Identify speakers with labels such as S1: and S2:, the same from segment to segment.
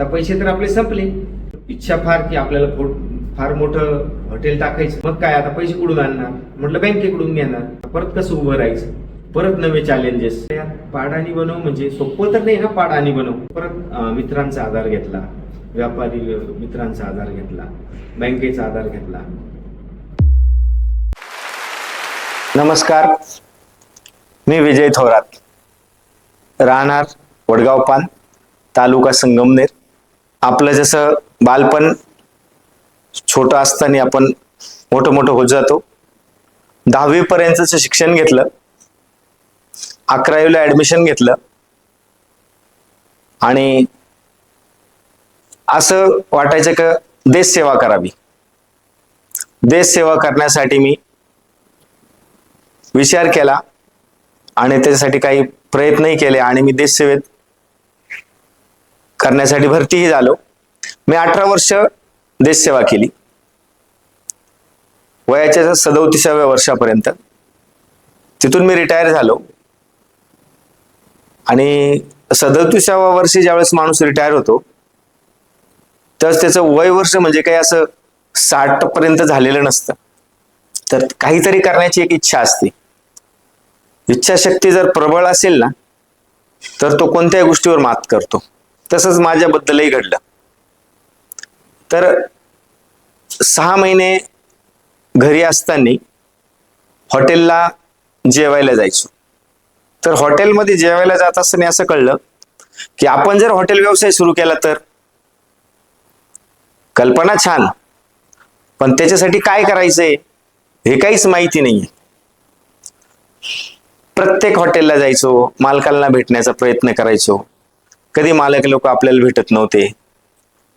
S1: तर पैसे तर आपले संपले. इच्छा फार की आपल्याला फार मोठं हॉटेल टाकायचं. मग काय आता पैसे कुठून आणणार? म्हटलं बँकेकडून घेणार परत कसं उभं राहायचं? परत नवे चॅलेंजेस पाडाणी बनव म्हणजे सोपं तर नाही ना पाडाणी बनव. परत मित्रांचा आधार घेतला. व्यापारी मित्रांचा आधार घेतला. बँकेचा आधार घेतला.
S2: नमस्कार. मी विजय थोरात. राहणार वडगाव पान तालुका संगमनेर. आपलं जसं बालपण छोटं असताना आपण मोठं मोठं होत जातो. दहावी पर्यंतचं शिक्षण घेतलं. अकरावीला ऍडमिशन घेतलं. आणि असं वाटायचं का देश सेवा करावी. देश सेवा करण्यासाठी मी विचार केला आणि त्याच्यासाठी काही प्रयत्नही केले आणि मी देश सेवेत करण्यासाठी भरतीही झालो. मी अठरा वर्ष देशसेवा केली. वयाच्या सदोतीसाव्या वर्षापर्यंत तिथून मी रिटायर झालो. आणि सदोतीसाव्या वर्षी ज्यावेळेस माणूस रिटायर होतो तर त्याचं वय वर्ष म्हणजे काही असं साठ पर्यंत झालेलं नसतं. तर काहीतरी करण्याची एक इच्छा असते. इच्छाशक्ती जर प्रबळ असेल ना तर तो कोणत्याही गोष्टीवर मात करतो. तसंच माझ्याबद्दलही घडलं. तर सहा महिने घरी असताना हॉटेलला जेवायला जायचो. तर हॉटेलमध्ये जेवायला जात असताना असं कळलं की आपण जर हॉटेल व्यवसाय सुरू केला तर? कल्पना छान. पण त्याच्यासाठी काय करायचंय? हे काहीच माहिती नाहीये. प्रत्येक हॉटेलला जायचो मालकांना भेटण्याचा प्रयत्न करायचो. कधी मालक लोक आपल्याला भेटत नव्हते.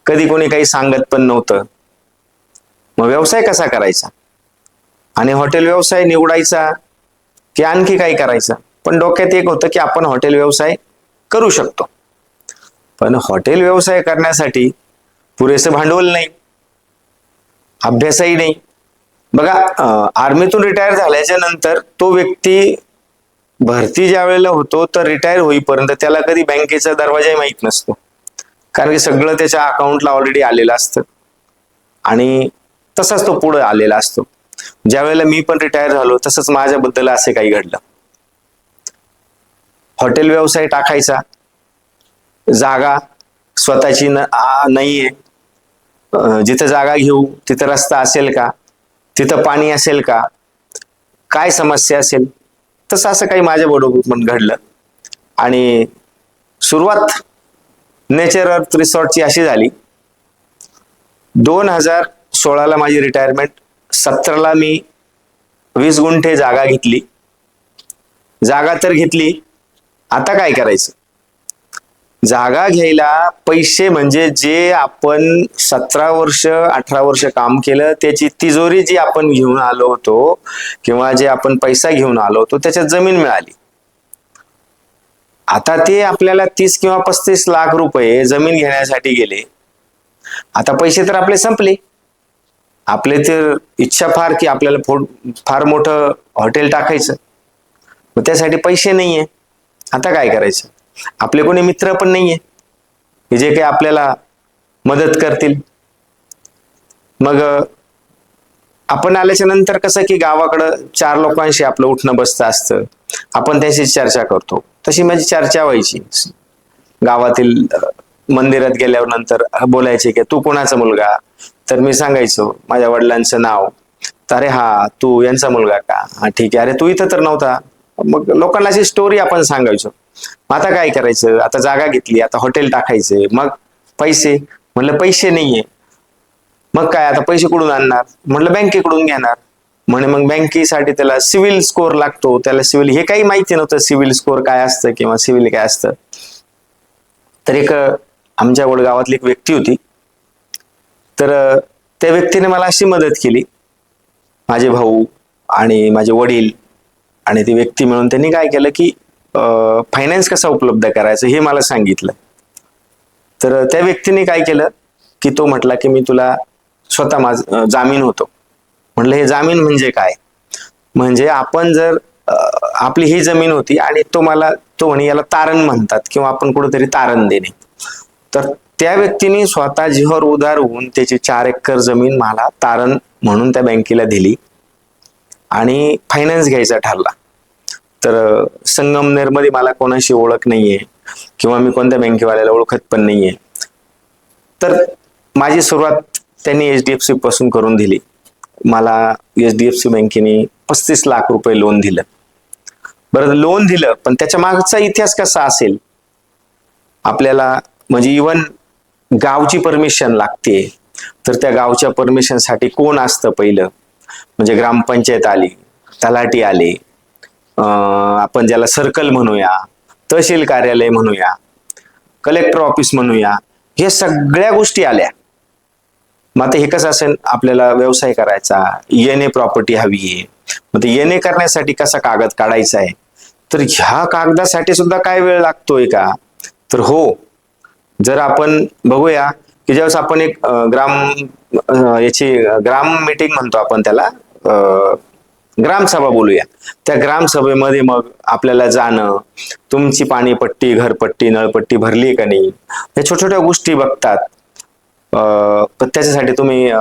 S2: कधी कोणी काही सांगत पण नव्हतं. मग व्यवसाय कसा करायचा? आणि हॉटेल व्यवसाय निवडायचा की आणखी काही करायचं? पण डोक्यात एक होतं की आपण हॉटेल व्यवसाय करू शकतो. पण हॉटेल व्यवसाय करण्यासाठी पुरेसं भांडवल नाही. अभ्यासही नाही. बघा आर्मीतून रिटायर झाल्याच्यानंतर तो व्यक्ती भरती ज्या वेळेला होतो तर रिटायर होईपर्यंत त्याला कधी बँकेचा दरवाजाही माहीत नसतो. कारण की सगळं त्याच्या अकाउंटला ऑलरेडी आलेलं असतं. आणि तसाच तो पुढे आलेला असतो. ज्या वेळेला मी पण रिटायर झालो तसंच माझ्याबद्दल असे काही घडलं. हॉटेल व्यवसाय टाकायचा. जागा स्वतःची न नाहीये. जिथं जागा घेऊ तिथं रस्ता असेल का? तिथं पाणी असेल का? काय समस्या असेल? तसं असं काही माझ्या बरोबर पण घडलं. आणि सुरुवात नेचर अर्थ रिसॉर्टची अशी झाली. दोन हजार सोळाला माझी रिटायरमेंट सतराला मी वीस गुंठे जागा घेतली. जागा तर घेतली. आता काय करायचं? जागा घ्यायला पैसे म्हणजे जे आपण सतरा वर्ष अठरा वर्ष काम केलं त्याची तिजोरी जी आपण घेऊन आलो होतो किंवा जे आपण पैसा घेऊन आलो होतो त्याच्यात जमीन मिळाली. आता ते आपल्याला तीस किंवा पस्तीस लाख रुपये जमीन घेण्यासाठी गेले. आता पैसे तर आपले संपले. आपले तर इच्छा फार की आपल्याला फार मोठं हॉटेल टाकायचं. मग त्यासाठी पैसे नाहीये. आता काय करायचं? आपले कोणी मित्र पण नाहीये. की जे काही आपल्याला मदत करतील. मग आपण आल्याच्यानंतर कसं की गावाकडं चार लोकांशी आपलं उठणं बसतं असतं. आपण त्याशी चर्चा करतो. तशी माझी चर्चा व्हायची. गावातील मंदिरात गेल्यावर नंतर बोलायचे की तू कोणाचा मुलगा? तर मी सांगायचो माझ्या वडिलांचं नाव. तर अरे हा तू यांचा मुलगा का? हा ठीक आहे. अरे तू इथं तर नव्हता. मग लोकांना अशी स्टोरी आपण सांगायचो. आता काय करायचं? आता जागा घेतली आता हॉटेल टाकायचंय मग पैसे? म्हणलं पैसे नाहीये. मग काय? आता पैसे कुठून आणणार? म्हटलं बँकेकडून घेणार. म्हणे मग बँकेसाठी त्याला सिव्हिल स्कोअर लागतो. त्याला सिव्हिल हे काही माहिती नव्हतं सिव्हिल स्कोअर काय असतं किंवा सिव्हिल काय असतं. तर एक आमच्या वडगावातली एक व्यक्ती होती. तर त्या व्यक्तीने मला अशी मदत केली. माझे भाऊ आणि माझे वडील आणि ती व्यक्ती मिळून त्यांनी काय केलं की फायनान्स कसा उपलब्ध करायचं हे मला सांगितलं. तर त्या व्यक्तीने काय केलं की तो म्हटला की मी तुला स्वतः माझ जामीन होतो. म्हटलं हे जामीन म्हणजे काय? म्हणजे आपण जर आपली ही जमीन होती आणि तो मला तो म्हणे याला तारण म्हणतात किंवा आपण कुठेतरी तारण देणे. तर त्या व्यक्तीने स्वतः जीवावर उधार होऊन त्याची चार एकर जमीन मला तारण म्हणून त्या बँकेला दिली आणि फायनान्स घ्यायचा ठरला. तर संगमनेरमध्ये मला कोणाशी ओळख नाहीये किंवा मी कोणत्या बँकेवाल्याला ओळखत पण नाहीये. तर माझी सुरुवात त्यांनी एच डी एफ सी पासून करून दिली. मला एच डी एफ सी बँकेने पस्तीस लाख रुपये लोन दिलं. बरं लोन दिलं पण त्याच्या मागचा इतिहास कसा असेल? आपल्याला म्हणजे इवन गावची परमिशन लागते. तर त्या गावच्या परमिशनसाठी कोण असतं पहिलं? म्हणजे ग्रामपंचायत आली तलाटी आले आपण ज्याला सर्कल म्हणूया तहसील कार्यालय म्हणूया कलेक्टर ऑफिस म्हणूया हे सगळ्या गोष्टी आल्या. मग आता हे कसं असेल? आपल्याला व्यवसाय करायचा येणे प्रॉपर्टी हवी आहे. मग ते येणे करण्यासाठी कसा कागद काढायचा आहे? तर ह्या कागदासाठी सुद्धा काय वेळ लागतोय का? तर हो जर आपण बघूया की ज्यावेळेस आपण एक ग्राम याची ग्राम मीटिंग म्हणतो आपण त्याला ग्रामसभा बोलूया. त्या ग्रामसभेमध्ये मग आपल्याला जाणं तुमची पाणीपट्टी घरपट्टी नळपट्टी भरली का नाही या छोट्या छोट्या गोष्टी बघतात. पण त्याच्यासाठी तुम्ही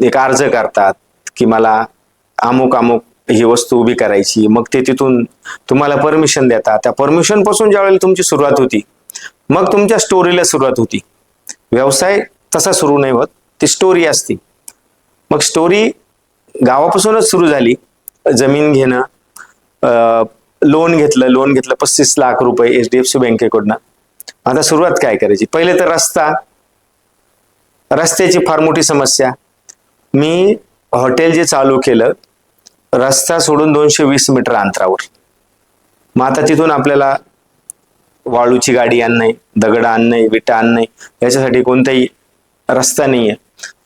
S2: एक अर्ज करतात की मला अमुक अमुक ही वस्तू उभी करायची. मग ते तिथून तुम्हाला परमिशन देतात. त्या परमिशनपासून ज्या वेळेला तुमची सुरुवात होती मग तुमच्या स्टोरीला सुरुवात होती. व्यवसाय तसा सुरू नाही होत ती स्टोरी असते. मग स्टोरी गावापासूनच सुरू झाली. जमीन घेणं लोन घेतलं लोन घेतलं पस्तीस लाख रुपये एच डी एफ सी बँकेकडनं आता सुरुवात काय करायची? पहिले तर रस्ता. रस्त्याची फार मोठी समस्या. मी हॉटेल जे चालू केलं रस्ता सोडून दोनशे वीस मीटर अंतरावर. मग आता तिथून आपल्याला वाळूची गाडी आणणे दगड आणणे विटा आणणे याच्यासाठी कोणताही रस्ता नाहीये.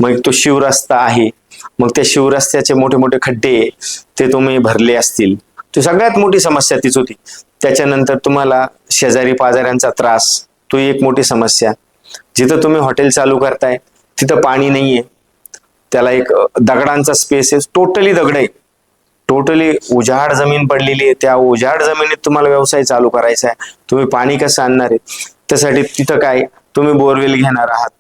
S2: मग तो शिव रस्ता आहे. मग त्या शिवरस्त्याचे मोठे मोठे खड्डे ते तुम्ही भरले असतील. ती सगळ्यात मोठी समस्या तीच होती. त्याच्यानंतर तुम्हाला शेजारी पाजाऱ्यांचा त्रास तो एक मोठी समस्या. जिथं तुम्ही हॉटेल चालू करताय तिथं पाणी नाहीये. त्याला एक दगडांचा स्पेस आहे. टोटली दगड आहे. टोटली उजाड जमीन पडलेली आहे. त्या उजाड जमिनीत तुम्हाला व्यवसाय चालू करायचा आहे. तुम्ही पाणी कसं आणणार आहे? त्यासाठी तिथं काय? तुम्ही बोरवेल घेणार आहात.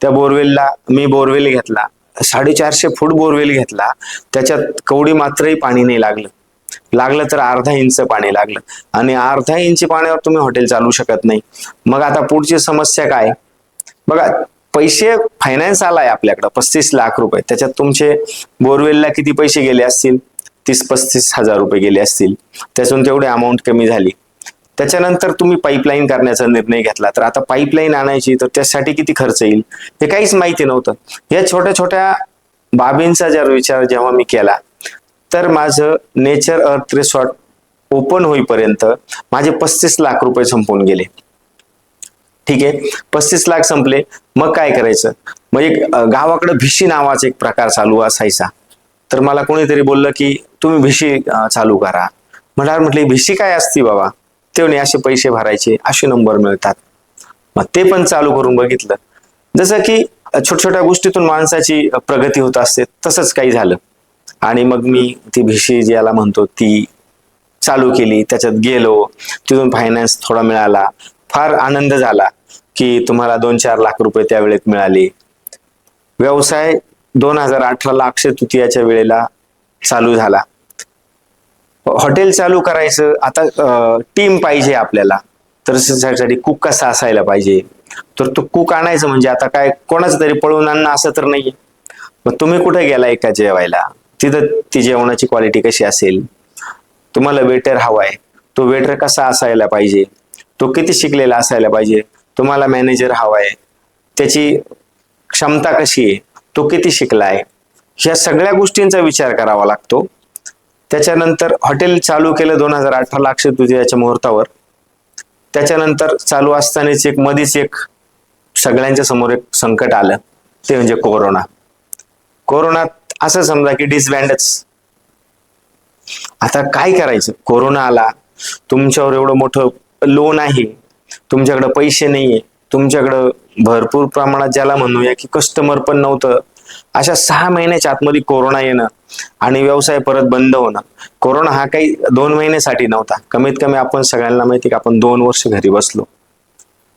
S2: त्या बोरवेलला मी बोरवेल घेतला. साडेचारशे फूट बोरवेल घेतला त्याच्यात कवडी मात्रही पाणी नाही लागलं. लागलं तर अर्धा इंच पाणी लागलं. आणि अर्धा इंच पाण्यावर तुम्ही हॉटेल चालू शकत नाही. मग आता पुढची समस्या काय? बघा पैसे फायनान्स आलाय आपल्याकडं पस्तीस लाख रुपये. त्याच्यात तुमचे बोरवेलला किती पैसे गेले असतील? तीस पस्तीस हजार रुपये गेले असतील. त्यातून तेवढी अमाऊंट कमी झाली. त्याच्यानंतर तुम्ही पाईपलाईन करण्याचा निर्णय घेतला. तर आता पाईपलाईन आणायची तर त्यासाठी किती खर्च येईल? हे काहीच माहिती नव्हतं. या छोट्या छोट्या बाबींचा जर विचार जेव्हा मी केला तर माझं नेचर अर्थ रिसॉर्ट ओपन होईपर्यंत माझे पस्तीस लाख रुपये संपून गेले. ठीक आहे? पस्तीस लाख संपले. मग काय करायचं? मग एक गावाकडे भिशी नावाचा एक प्रकार चालू असायचा. तर मला कोणीतरी बोललं की तुम्ही भिशी चालू करा. म्हणाल म्हटले भिशी काय असती बाबा? तेवढे असे पैसे भरायचे असे नंबर मिळतात. मग ते पण चालू करून बघितलं. जसं की छोट्या छोट्या गोष्टीतून माणसाची प्रगती होत असते तसंच काही झालं. आणि मग मी ती भिशी ज्याला म्हणतो ती चालू केली त्याच्यात गेलो. तिथून फायनान्स थोडा मिळाला. फार आनंद झाला की तुम्हाला दोन चार लाख रुपये त्या वेळेत मिळाले. व्यवसाय दोन हजार अठराला अक्षय तृतीयाच्या वेळेला चालू झाला. हॉटेल चालू करायचं. आता टीम पाहिजे आपल्याला. तर त्यासाठी कुक कसा असायला पाहिजे? तर तो कुक आणायचं म्हणजे आता काय कोणाचं तरी पळून आणणं असं तर नाहीये. मग तुम्ही कुठे गेला एका जेवायला? तिथं ती जेवणाची क्वालिटी कशी असेल? तुम्हाला वेटर हवाय. तो वेटर कसा असायला पाहिजे? तो किती शिकलेला असायला पाहिजे? तुम्हाला मॅनेजर हवाय. त्याची क्षमता कशी आहे? तो किती शिकलाय? ह्या सगळ्या गोष्टींचा विचार करावा लागतो. त्याच्यानंतर हॉटेल चालू केलं दोन हजार अठराला अक्षय तृतीयाच्या मुहूर्तावर. त्याच्यानंतर चालू असतानाच एक मधीच एक सगळ्यांच्या समोर एक संकट आलं. ते म्हणजे कोरोना. कोरोनात असं समजा की डिसबँडच आता काय करायचं? कोरोना आला. तुमच्यावर एवढं मोठं लोन आहे तुमच्याकडं पैसे नाहीये. तुमच्याकडं भरपूर प्रमाणात ज्याला म्हणूया की कस्टमर पण नव्हतं. अशा सहा महिन्याच्या आतमध्ये कोरोना येणं. आणि व्यवसाय परत बंद होणं. कोरोना हा काही दोन महिन्यासाठी नव्हता. कमीत कमी आपण सगळ्यांना माहिती की आपण दोन वर्ष घरी बसलो.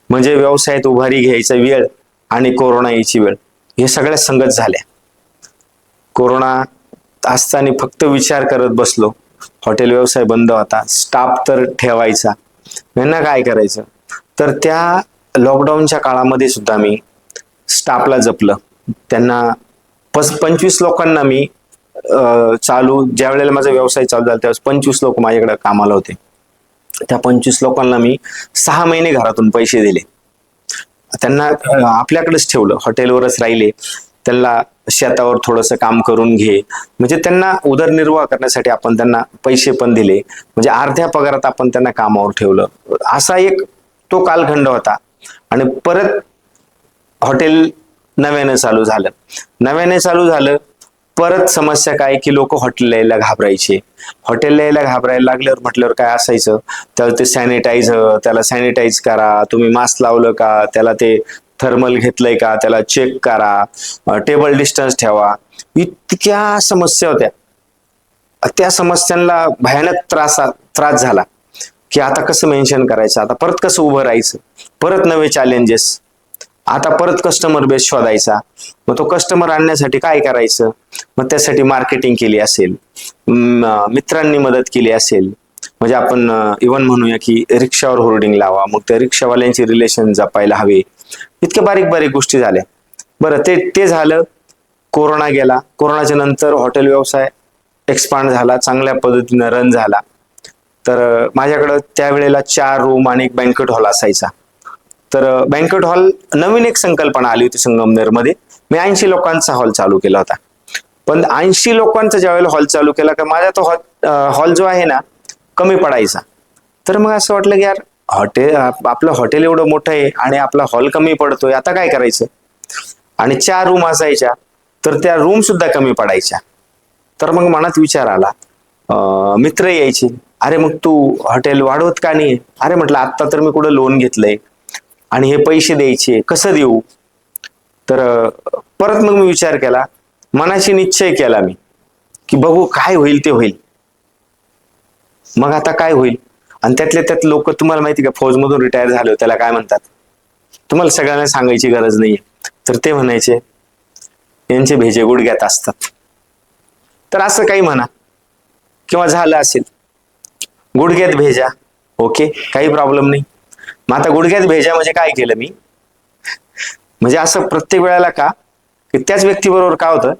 S2: म्हणजे व्यवसायात उभारी घ्यायचा वेळ आणि कोरोना यायची वेळ. हे सगळ्या संगत झाल्या. कोरोना असताना फक्त विचार करत बसलो. हॉटेल व्यवसाय बंद होता. स्टाफ तर ठेवायचा. यांना काय करायचं? तर त्या लॉकडाऊनच्या काळामध्ये सुद्धा मी स्टाफला जपलं. त्यांना पस पंचवीस लोकांना मी चालू ज्या वेळेला माझा व्यवसाय चालू झाला त्यावेळेस पंचवीस लोक माझ्याकडे कामाला होते. त्या पंचवीस लोकांना मी सहा महिने घरातून पैसे दिले. त्यांना आपल्याकडेच ठेवलं हॉटेलवरच राहिले. त्यांना शेतावर थोडंसं काम करून घे. म्हणजे त्यांना उदरनिर्वाह करण्यासाठी आपण त्यांना पैसे पण दिले. म्हणजे अर्ध्या पगारात आपण त्यांना कामावर ठेवलं. असा एक तो कालखंड होता. आणि परत हॉटेल नव्याने चालू झालं. नव्याने चालू झालं परत समस्या काय की लोक हॉटेल यायला घाबरायचे. हॉटेलला यायला घाबरायला लागल्यावर म्हटल्यावर काय असायचं? त्याला ते सॅनिटायझर त्याला सॅनिटाईज करा. तुम्ही मास्क लावलं का? त्याला ते थर्मल घेतलंय का? त्याला चेक करा. टेबल डिस्टन्स ठेवा. इतक्या समस्या होत्या. त्या समस्यांना भयानक त्रास त्रास झाला. की आता कसं मेन्शन करायचं? आता परत कसं उभं राहायचं? परत नवे चॅलेंजेस आता परत कस्टमर बेस शोधायचा. मग तो कस्टमर आणण्यासाठी काय करायचं? मग त्यासाठी मार्केटिंग केली असेल. मित्रांनी मदत केली असेल. म्हणजे आपण इवन म्हणूया की रिक्षावर होर्डिंग लावा. मग त्या रिक्षावाल्यांची रिलेशन जपायला हवे. इतक्या बारीक बारीक गोष्टी झाल्या. बरं ते ते झालं. कोरोना गेला. कोरोनाच्या नंतर हॉटेल व्यवसाय एक्सपांड झाला. चांगल्या पद्धतीनं रन झाला. तर माझ्याकडं त्यावेळेला चार रूम आणि एक बँकेट हॉल असायचा. तर बँकेट हॉल नवीन एक संकल्पना आली होती संगमनेरमध्ये. मी ऐंशी लोकांचा हॉल चालू केला होता. पण ऐंशी लोकांचा ज्यावेळेला हॉल चालू केला का माझा तो हॉल जो आहे ना कमी पडायचा. तर मग असं वाटलं की यार हॉटेल आपलं हॉटेल एवढं मोठं आहे आणि आपला हॉल कमी पडतोय आता काय करायचं? आणि चार रूम असायच्या तर त्या रूम सुद्धा कमी पडायच्या. तर मग मनात विचार आला मित्र यायचे. अरे मग तू हॉटेल वाढवत का नाही? अरे म्हटलं आत्ता तर मी कुठं लोन घेतलंय. आणि हे पैसे द्यायचे कसं देऊ? तर परत मग मी विचार केला मनाशी निश्चय केला मी की बघू काय होईल ते होईल. मग आता काय होईल? आणि त्यातल्या त्यात लोक तुम्हाला माहिती का फौजमधून रिटायर झाले त्याला काय म्हणतात? तुम्हाला सगळ्यांना सांगायची गरज नाहीये. तर ते म्हणायचे यांचे भेजे गुडघ्यात असतात. तर असं काही म्हणा. किंवा झालं असेल. गुडघ्यात भेजा. ओके काही प्रॉब्लेम नाही. मग आता गुडघ्यात भेजा म्हणजे काय केलं मी? म्हणजे असं प्रत्येक वेळेला का? की त्याच व्यक्तीबरोबर काय होतं?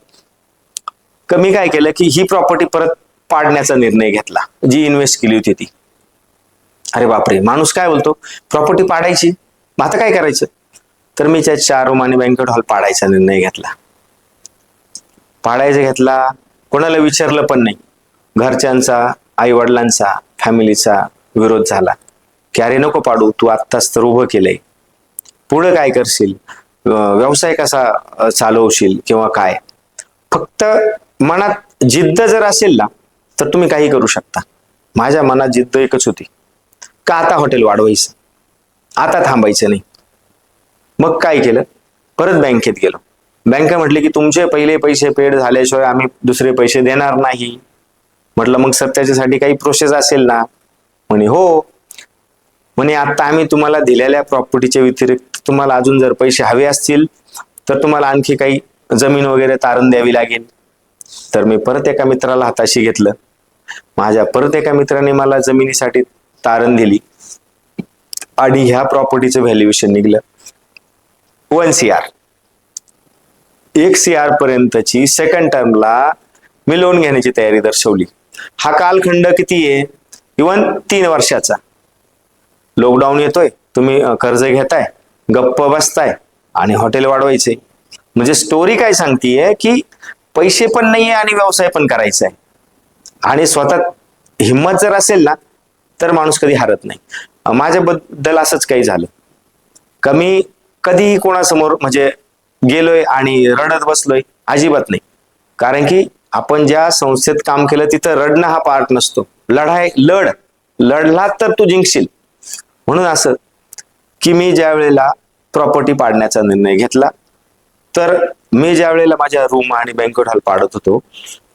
S2: कमी काय केलं की ही प्रॉपर्टी परत पाडण्याचा निर्णय घेतला. जी इन्व्हेस्ट केली होती ती. अरे बापरे माणूस काय बोलतो? प्रॉपर्टी पाडायची. मग आता काय करायचं? तर मी त्या चार रूम आणि बँकेट हॉल पाडायचा निर्णय घेतला. पाडायचा घेतला. कोणाला विचारलं पण नाही. घरच्यांचा आई वडिलांचा फॅमिलीचा विरोध झाला. की अरे नको पाडू तू आत्ताच तर उभं केलंय. पुढं काय करशील? व्यवसाय कसा चालवशील किंवा काय? फक्त मनात जिद्द जर असेल ना तर तुम्ही काही करू शकता. माझ्या मनात जिद्द एकच होती. का आता हॉटेल वाढवायचं? आता थांबायचं नाही. मग काय केलं? परत बँकेत गेलो. बँक म्हटले की तुमचे पहिले पैसे पेड झाल्याशिवाय आम्ही दुसरे पैसे देणार नाही. म्हटलं मग सर त्याच्यासाठी काही प्रोसेस असेल ना? म्हणे हो. म्हणे आता आम्ही तुम्हाला दिलेल्या प्रॉपर्टीच्या व्यतिरिक्त तुम्हाला अजून जर पैसे हवे असतील तर तुम्हाला आणखी काही जमीन वगैरे तारण द्यावी लागेल. तर मी परत एका मित्राला हाताशी घेतलं. माझ्या परत एका मित्राने मला जमिनीसाठी तारण दिली. आणि ह्या प्रॉपर्टीचं व्हॅल्युएशन निघलं. वन सी आर एक सी आर पर्यंतची सेकंड टर्मला मी लोन घेण्याची तयारी दर्शवली. हा कालखंड किती आहे? इवन तीन वर्षाचा. लॉकडाऊन येतोय तुम्ही कर्ज घेताय गप्प बसताय आणि हॉटेल वाढवायचे. म्हणजे स्टोरी काय सांगतीये की पैसे पण नाहीये आणि व्यवसाय पण करायचा आहे आणि स्वतः हिंमत जर असेल ना तर माणूस कधी हरत नाही. माझ्याबद्दल असंच काही झालं. कमी कधीही कोणासमोर म्हणजे गेलोय आणि रडत बसलोय अजिबात नाही. कारण की आपण ज्या संस्थेत काम केलं तिथं रडणं हा पार्ट नसतो. लढाय लढ. लढला तर तू जिंकशील. म्हणून असं की मी ज्या वेळेला प्रॉपर्टी पाडण्याचा निर्णय घेतला तर मी ज्या वेळेला माझ्या रूम आणि बँकेट हॉल पाडत होतो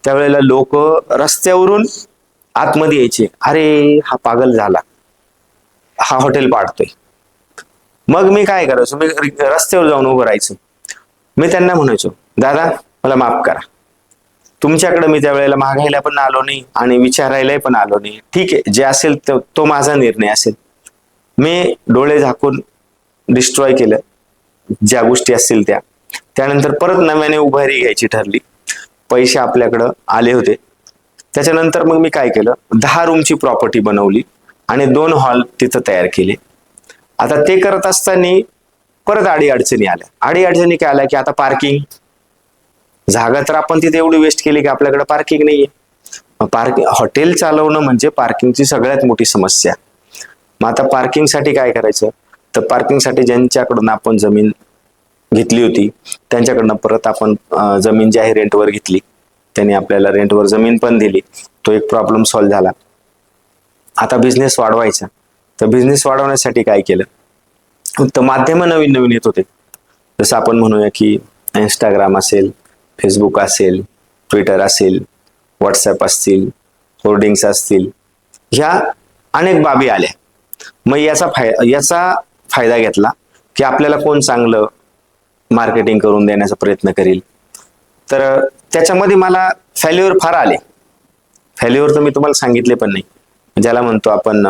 S2: त्यावेळेला लोक रस्त्यावरून आतमध्ये यायचे अरे हा पागल झाला. हा हॉटेल पाडतोय. मग मी काय करायचो? मी रस्त्यावर जाऊन उभं राहायचो. मी त्यांना म्हणायचो दादा मला माफ करा. तुमच्याकडे मी त्यावेळेला मागायला पण आलो नाही आणि विचारायलाही पण आलो नाही. ठीक आहे जे असेल तो तो माझा निर्णय असेल. मी डोळे झाकून डिस्ट्रॉय केलं. ज्या गोष्टी असतील त्या. त्यानंतर परत नव्याने उभारी घ्यायची ठरली. पैसे आपल्याकडं आले होते. त्याच्यानंतर मग मी काय केलं? दहा रूमची प्रॉपर्टी बनवली आणि दोन हॉल तिथं तयार केले. आता ते करत असताना परत आडी अडचणी आल्या. आडी अडचणी काय आल्या की आता पार्किंग जागा तर आपण तिथे एवढी वेस्ट केली की आपल्याकडे पार्किंग नाहीये. पार्किंग हॉटेल चालवणं म्हणजे पार्किंगची सगळ्यात मोठी समस्या. मग आता पार्किंगसाठी काय करायचं? तर पार्किंगसाठी ज्यांच्याकडून आपण जमीन घेतली होती त्यांच्याकडनं परत आपण जमीन जी आहे रेंटवर घेतली. त्यांनी आपल्याला रेंटवर जमीन पण दिली. तो एक प्रॉब्लेम सॉल्व्ह झाला. आता बिझनेस वाढवायचा. तर बिझनेस वाढवण्यासाठी काय केलं? तर माध्यमं नवीन नवीन येत होते. जसं आपण म्हणूया की इंस्टाग्राम असेल फेसबुक असेल ट्विटर असेल व्हॉट्सॲप असतील होर्डिंग्स असतील ह्या अनेक बाबी आल्या. मग याचा फाय याचा फायदा घेतला की आपल्याला कोण चांगलं मार्केटिंग करून देण्याचा प्रयत्न करील. तर त्याच्यामध्ये मला फॅल्युअर फार आले. फॅल्युअर तर मी तुम्हाला सांगितले पण नाही. ज्याला म्हणतो आपण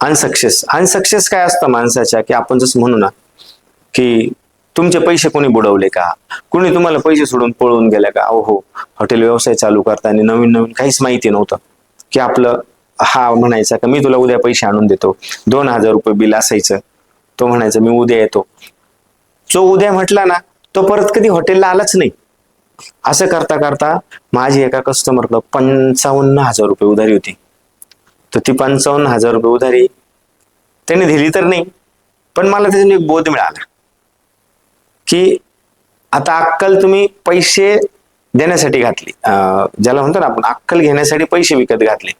S2: अनसक्सेस अनसक्सेस काय असतं माणसाच्या? की आपण जसं म्हणू ना की तुमचे पैसे कोणी बुडवले का? कोणी तुम्हाला पैसे सोडून पळून गेले का? अहो हो हॉटेल व्यवसाय चालू करताना नवीन नवीन काहीच माहिती नव्हतं. की आपलं हा म्हणायचा का मी तुला उद्या पैसे आणून देतो. दोन हजार रुपये बिल असायचं. तो म्हणायचा मी उद्या येतो. जो उद्या म्हटला ना तो परत कधी हॉटेलला आलाच नाही. असं करता करता माझी एका कस्टमरला पंचावन्न हजार रुपये उधारी होती. तर ती पंचावन्न हजार रुपये उधारी त्याने दिली तर नाही पण मला त्याच्याने एक बोध मिळाला. की आता अक्कल तुम्ही पैसे देण्यासाठी घातली. ज्याला म्हणतो ना आपण अक्कल घेण्यासाठी पैसे विकत घातले.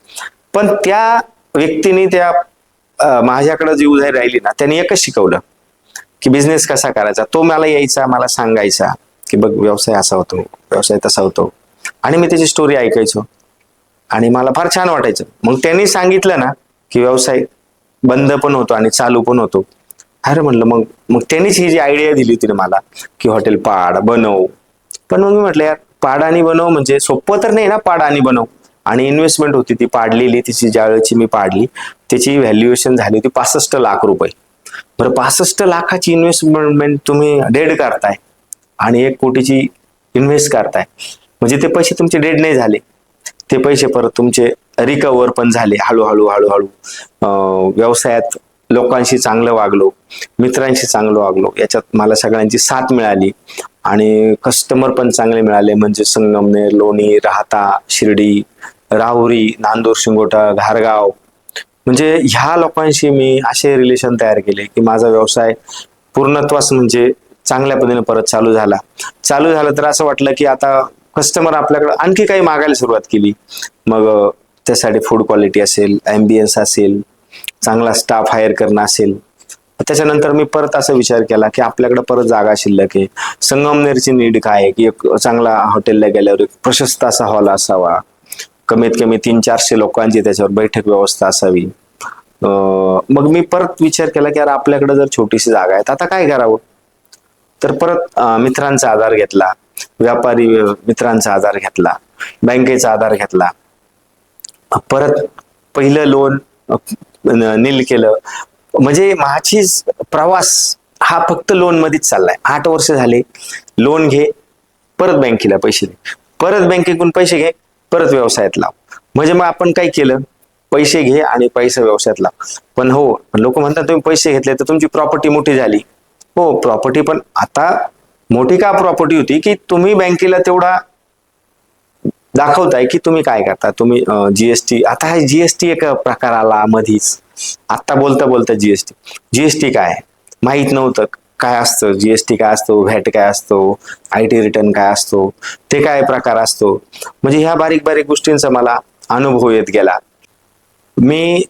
S2: पण त्या व्यक्तीने त्या माझ्याकडे जी उधारी राहिली ना त्याने एकच शिकवलं की बिझनेस कसा करायचा? तो मला यायचा मला सांगायचा की बघ व्यवसाय असा होतो व्यवसाय तसा होतो. आणि मी त्याची स्टोरी ऐकायचो. आणि मला फार छान वाटायचं. मग त्यांनी सांगितलं ना की व्यवसाय बंद पण होतो आणि चालू पण होतो. अरे म्हणलं मग मग त्यांनीच ही जी आयडिया दिली होती ना मला की हॉटेल पाड बनव. पण मग मी म्हटलं यार पाड आणि बनव म्हणजे सोपं तर नाही ना पाड आणि बनव. आणि इन्व्हेस्टमेंट होती ती पाडलेली तिची ज्या वेळेची मी पाडली त्याची व्हॅल्युएशन झाली होती पासष्ट लाख रुपये. बरं पासष्ट लाखाची इन्व्हेस्टमेंट तुम्ही डेड करताय आणि एक कोटीची इन्व्हेस्ट करताय. म्हणजे ते पैसे तुमचे डेड नाही झाले. ते पैसे परत तुमचे रिकवर पण झाले हळूहळू हळूहळू. व्यवसायात लोकांशी चांगलं वागलो मित्रांशी चांगलं वागलो याच्यात मला सगळ्यांची साथ मिळाली. आणि कस्टमर पण चांगले मिळाले म्हणजे संगमनेर लोणी राहता शिर्डी राहुरी नांदूर शिंगोटा घारगाव. म्हणजे ह्या लोकांशी मी असे रिलेशन तयार केले की माझा व्यवसाय पूर्णत्वास म्हणजे चांगल्या पद्धतीने परत चालू झाला. चालू झालं तर असं वाटलं की आता कस्टमर आपल्याकडे आणखी काही मागायला सुरुवात केली. मग त्यासाठी फूड क्वालिटी असेल ॲम्बियन्स असेल चांगला स्टाफ हायर करणं असेल त्याच्यानंतर मी परत असा विचार केला की आपल्याकडे परत जागा शिल्लक आहे. संगमनेरची नीड काय आहे? की एक चांगला हॉटेलला गेल्यावर एक प्रशस्त असा हॉल असावा. कमीत कमी तीन चारशे लोकांची त्याच्यावर बैठक व्यवस्था असावी. अं, मग मी परत विचार केला की अरे आपल्याकडे जर छोटीशी जागा आहे तर आता काय करावं? तर परत मित्रांचा आधार घेतला. व्यापारी मित्रांचा आधार घेतला. बँकेचा आधार घेतला. परत पहिलं लोन नील केलं. म्हणजे माझी प्रवास हा फक्त लोन मध्येच चाललाय. आठ वर्ष झाले लोन घे परत बँकेला पैसे दे. परत बँकेकडून पैसे घे परत व्यवसायात लाव. म्हणजे मग आपण काय केलं? पैसे घे आणि पैसा व्यवसायात लाव. पण हो लोक म्हणतात तुम्ही पैसे घेतले तर तुमची प्रॉपर्टी मोठी झाली. हो प्रॉपर्टी पण आता मोठी का प्रॉपर्टी होती? की तुम्ही बँकेला तेवढा दाखवताय की तुम्ही काय करता? तुम्ही जीएसटी आता हा जीएसटी एक प्रकार आला मधीच. आता बोलता बोलता जीएसटी जीएसटी काय? माहीत माहीत नव्हतं काय असतं. जीएसटी काय असतो? व्हॅट काय असतो? आय टी रिटर्न काय असतो? ते काय प्रकार असतो? म्हणजे ह्या बारीक बारीक गोष्टींचा मला अनुभव येत गेला. मी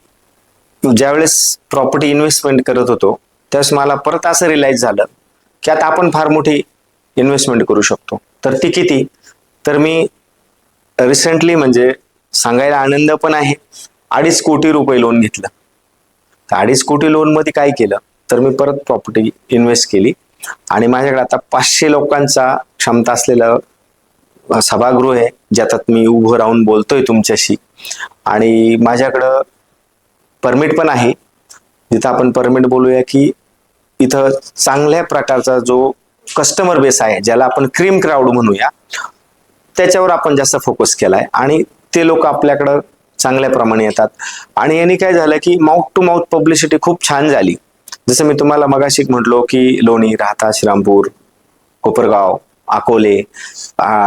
S2: ज्यावेळेस प्रॉपर्टी इन्व्हेस्टमेंट करत होतो त्यावेळेस मला परत असं रिलाईज झालं की आता आपण फार मोठी इन्व्हेस्टमेंट करू शकतो. तर ती किती? तर मी रिसेंटली म्हणजे सांगायला आनंद पण आहे. अडीच कोटी रुपये लोन घेतलं. तर अडीच कोटी लोनमध्ये काय केलं? तर मी परत प्रॉपर्टी इन्व्हेस्ट केली. आणि माझ्याकडे आता पाचशे लोकांचा क्षमता असलेलं सभागृह आहे ज्यात मी उभं राहून बोलतोय तुमच्याशी. आणि माझ्याकडं परमिट पण आहे. जिथं आपण परमिट बोलूया की इथं चांगल्या प्रकारचा जो कस्टमर बेस आहे ज्याला आपण क्रीम क्राऊड म्हणूया त्याच्यावर आपण जास्त फोकस केलाय. आणि ते लोक आपल्याकडं चांगल्या प्रमाणे येतात. आणि यांनी काय झालं की माउथ टू माउथ पब्लिसिटी खूप छान झाली. जसं मी तुम्हाला मगाशी म्हटलो की लोणी राहता श्रीरामपूर कोपरगाव अकोले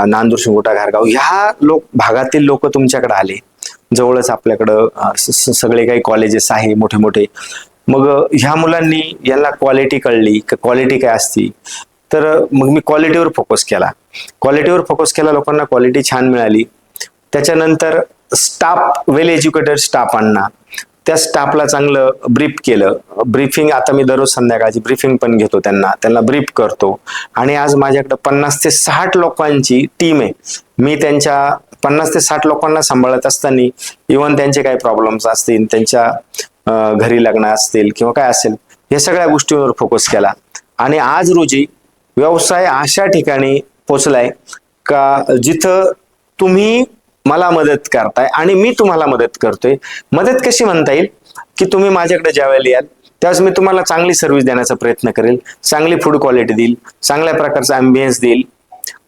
S2: नांदूर शिंगोटा घारगाव ह्या लोक भागातील लोक तुमच्याकडे आले. जवळच आपल्याकडं सगळे काही कॉलेजेस आहे मोठे मोठे मग ह्या मुलांनी यांना क्वालिटी कळली क्वालिटी काय असती? तर मग मी क्वालिटीवर फोकस केला. क्वालिटीवर फोकस केला लोकांना क्वालिटी छान मिळाली. त्याच्यानंतर स्टाफ वेल एज्युकेटेड स्टाफ आणणार त्या स्टाफला चांगलं ब्रीफ केलं. ब्रीफिंग आता मी दररोज संध्याकाळची ब्रीफिंग पण घेतो त्यांना. त्यांना ब्रीफ करतो. आणि आज माझ्याकडे पन्नास ते साठ लोकांची टीम आहे. मी त्यांच्या पन्नास ते साठ लोकांना सांभाळत असताना इवन त्यांचे काही प्रॉब्लेम्स असतील त्यांच्या घरी लग्न असतील किंवा काय असेल या सगळ्या गोष्टींवर फोकस केला. आणि आज रोजी व्यवसाय अशा ठिकाणी पोचलाय का जिथं तुम्ही मला मदत करताय आणि मी तुम्हाला मदत करतोय? मदत कशी म्हणता येईल? की तुम्ही माझ्याकडे ज्यावेळेला याल त्यावेळेस मी तुम्हाला चांगली सर्व्हिस देण्याचा प्रयत्न करेल चांगली फूड क्वालिटी देईल चांगल्या प्रकारचा अँबियन्स देईल.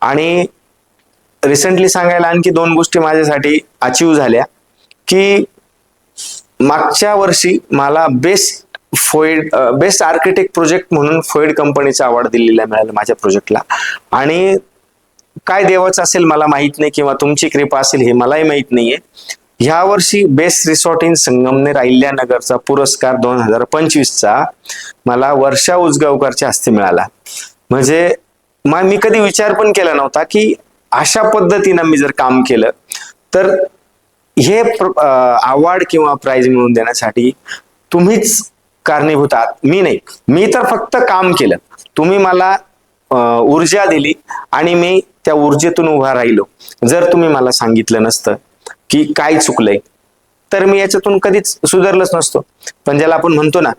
S2: आणि रिसेंटली सांगायला आणखी दोन गोष्टी माझ्यासाठी अचीव झाल्या की मागच्या वर्षी मला बेस्ट फोइड बेस्ट आर्किटेक्ट प्रोजेक्ट म्हणून फोइड कंपनीचा अवॉर्ड दिलेला मिळाला माझ्या प्रोजेक्टला आणि काय देवाचं असेल मला माहीत नाही किंवा तुमची कृपा असेल हे मलाही माहीत नाहीये. ह्या वर्षी बेस्ट रिसॉर्ट इन संगमनेर अहिल्यानगरचा पुरस्कार दोन हजार पंचवीसचा मला वर्षा उजगावकरच्या हस्ते मिळाला. म्हणजे मी कधी विचार पण केला नव्हता की अशा पद्धतीनं मी जर काम केलं तर हे अवॉर्ड किंवा प्राइज मिळवून देण्यासाठी तुम्हीच कारणीभूत आहात. मी नाही. मी तर फक्त काम केलं. तुम्ही मला ऊर्जा दिली आणि मी त्या ऊर्जेतून उभा राहिलो. जर तुम्ही मला सांगितलं नसतं की काय चुकलंय तर मी याच्यातून कधीच सुधारलंच नसतो. पण ज्याला आपण म्हणतो ना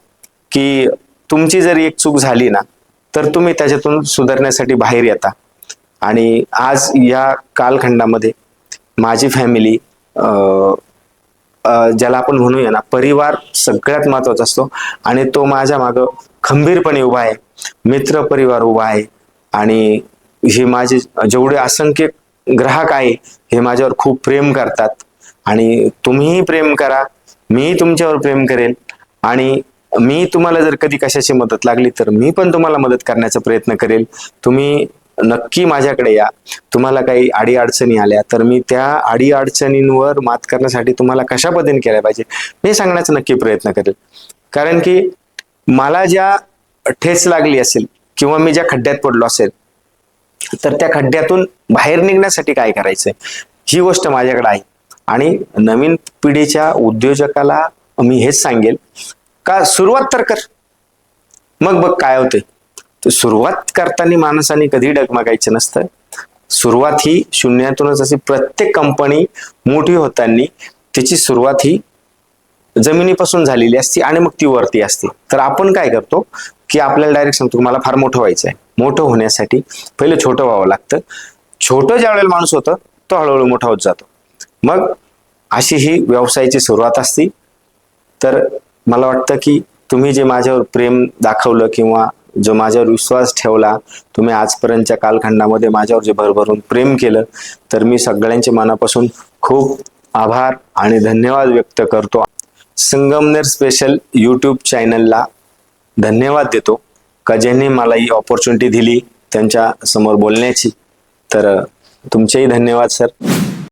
S2: की तुमची जर एक चूक झाली ना तर तुम्ही त्याच्यातून सुधारण्यासाठी बाहेर येता. आणि आज या कालखंडामध्ये माझी फॅमिली ज्याला आपण म्हणूया ना परिवार सगळ्यात महत्त्वाचा असतो. आणि तो माझ्या मागं खंबीरपणे उभा आहे. मित्र परिवार उभा आहे. आणि हे माझे जेवढे असंख्य ग्राहक आहे हे माझ्यावर खूप प्रेम करतात. आणि तुम्हीही प्रेम करा मीही तुमच्यावर प्रेम करेन. आणि मी तुम्हाला जर कधी कशाची मदत लागली तर मी पण तुम्हाला मदत करण्याचा प्रयत्न करेल. तुम्ही नक्की माझ्याकडे या. तुम्हाला काही आडी अडचणी आल्या तर मी त्या आडी अडचणींवर मात करण्यासाठी तुम्हाला कशा पद्धतीने केल्या पाहिजे हे सांगण्याचा नक्की प्रयत्न करेल. कारण की मला ज्या ठेच लागली असेल किंवा मी ज्या खड्ड्यात पडलो असेल तर त्या खड्ड्यातून बाहेर निघण्यासाठी काय करायचंय ही गोष्ट माझ्याकडे आहे. आणि नवीन पिढीच्या उद्योजकाला मी हेच सांगेल का सुरुवात तर कर. मग बघ काय होते सुरुवात करताना माणसाने कधी डगमगायचं नसतं. सुरुवात ही शून्यातूनच अशी प्रत्येक कंपनी मोठी होताना तिची सुरुवात ही जमिनीपासून झालेली असते आणि मग ती वरती असते. तर आपण काय करतो की आपल्याला डायरेक्ट सांगतो मला फार मोठं व्हायचं आहे मोठं होण्यासाठी पहिलं छोटं व्हावं लागतं. छोटं ज्या वेळेला माणूस होतं तो हळूहळू मोठा होत जातो. मग अशी ही व्यवसायाची सुरुवात असते. तर मला वाटतं की तुम्ही जे माझ्यावर प्रेम दाखवलं किंवा जो माझ्यावर विश्वास ठेवला तुम्ही आजपर्यंतच्या कालखंडामध्ये माझ्यावर जे भरभरून प्रेम केलं तर मी सगळ्यांचे मनापासून खूप आभार आणि धन्यवाद व्यक्त करतो. संगमनेर स्पेशल यूट्यूब चॅनलला धन्यवाद देतो. का ज्यांनी मला ही ऑपॉर्च्युनिटी दिली त्यांच्यासमोर बोलण्याची. तर तुमचेही धन्यवाद सर